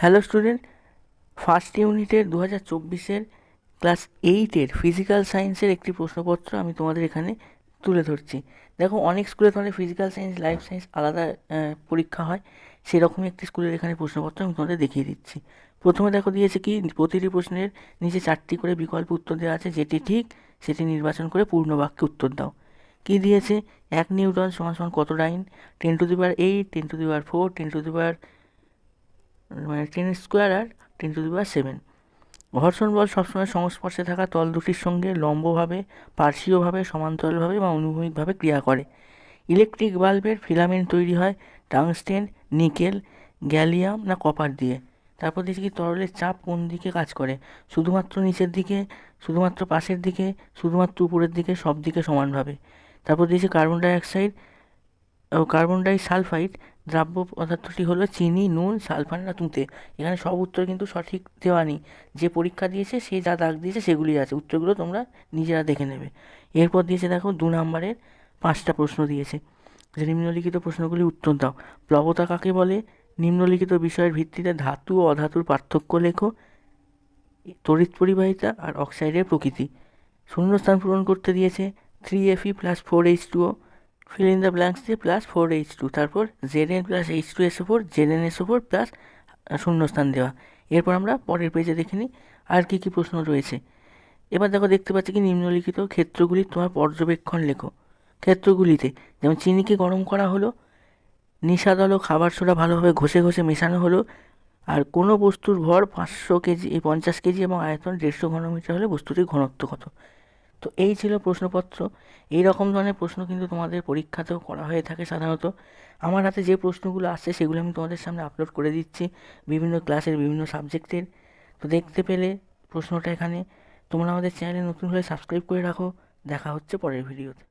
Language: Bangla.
হ্যালো স্টুডেন্ট ফার্স্ট ইউনিটের দু হাজার চব্বিশের ক্লাস এইটের ফিজিক্যাল সায়েন্সের একটি প্রশ্নপত্র আমি তোমাদের এখানে তুলে ধরছি। দেখো, অনেক স্কুলে তোমাদের ফিজিক্যাল সায়েন্স লাইফ সায়েন্স আলাদা পরীক্ষা হয়। সেরকমই একটি স্কুলের এখানে প্রশ্নপত্র আমি তোমাদের দেখিয়ে দিচ্ছি। প্রথমে দেখো, দিয়েছে কি? প্রতিটি প্রশ্নের নিচে চারটি করে বিকল্প উত্তর দেওয়া আছে। যেটি ঠিক, সেটি নির্বাচন করে পূর্ণ বাক্যে উত্তর দাও। কি দিয়েছে? এক নিউটন সমান সমান কত dyne? Ten to the power eight ten to the power four ten to the power মানে ten square R ten to the power seven ঘর্ষণ বল সবসময় সংস্পর্শে থাকা তল দুটির সঙ্গে লম্বভাবে, পার্শ্বীয়ভাবে, সমান্তরালভাবে বা অনুভূমিকভাবে ক্রিয়া করে। ইলেকট্রিক বাল্বের ফিলামেন্ট তৈরি হয় টাংস্টেন, নিকেল, গ্যালিয়াম না কপার দিয়ে। তারপর দেখছি কি তরলের চাপ কোন দিকে কাজ করে? শুধুমাত্র নিচের দিকে, শুধুমাত্র পাশের দিকে, শুধুমাত্র উপরের দিকে, সব দিকে সমানভাবে। তারপর দিয়েছে কার্বন ডাইঅক্সাইড ও কার্বন ডাই সালফাইড দ্রাব্য পদার্থটি হলো চিনি, নুন, সালফার না তুঁতে এখানে সব উত্তর কিন্তু সঠিক দেওয়া নেই। যে পরীক্ষা দিয়েছে, সে যা দাগ দিয়েছে, সেগুলি আছে। উত্তরগুলো তোমরা নিজেরা দেখে নেবে। এরপর দিয়েছে, দেখো, দু নম্বরের পাঁচটা প্রশ্ন দিয়েছে। যে নিম্নলিখিত প্রশ্নগুলি উত্তর দাও। প্লবতা কাকে বলে? নিম্নলিখিত বিষয়ের ভিত্তিতে ধাতু ও অধাতুর পার্থক্য লেখো। তড়িৎ পরিবাহিতা আর অক্সাইডের প্রকৃতি। শূন্যস্থান পূরণ করতে দিয়েছে। Three FE plus four H two O fill in the blanks দিয়ে প্লাস ফোর এইচ টু তারপর Z N plus H two SO four Z N SO four plus শূন্যস্থান দেওয়া। এরপর আমরা পরের পেজে দেখে নিই আর কী কী প্রশ্ন রয়েছে। এবার দেখো দেখতে পাচ্ছি কি নিম্নলিখিত ক্ষেত্রগুলি তোমার পর্যবেক্ষণ লেখো। ক্ষেত্রগুলিতে যেমন চিনিকে গরম করা হলো নিষাদ ও খাবার সোডা ভালোভাবে ঘষে ঘষে মেশানো হলো, আর কোনো বস্তুর ভর পাঁচশো কেজি, পঞ্চাশ কেজি এবং আয়তন দেড়শো ঘনমিটার হলে বস্তুটির ঘনত্ব কত? তো এই ছিল প্রশ্নপত্র। এই রকম ধরনের প্রশ্ন কিন্তু তোমাদের পরীক্ষাতেও করা হয়ে থাকে সাধারণত। আমার হাতে যে প্রশ্নগুলো আসছে সেগুলো আমি তোমাদের সামনে আপলোড করে দিচ্ছি বিভিন্ন ক্লাসের বিভিন্ন সাবজেক্টের তো দেখতে পেলে প্রশ্নটা এখানে। তোমরা আমাদের চ্যানেলে নতুন হলে সাবস্ক্রাইব করে রাখো। দেখা হচ্ছে পরের ভিডিওতে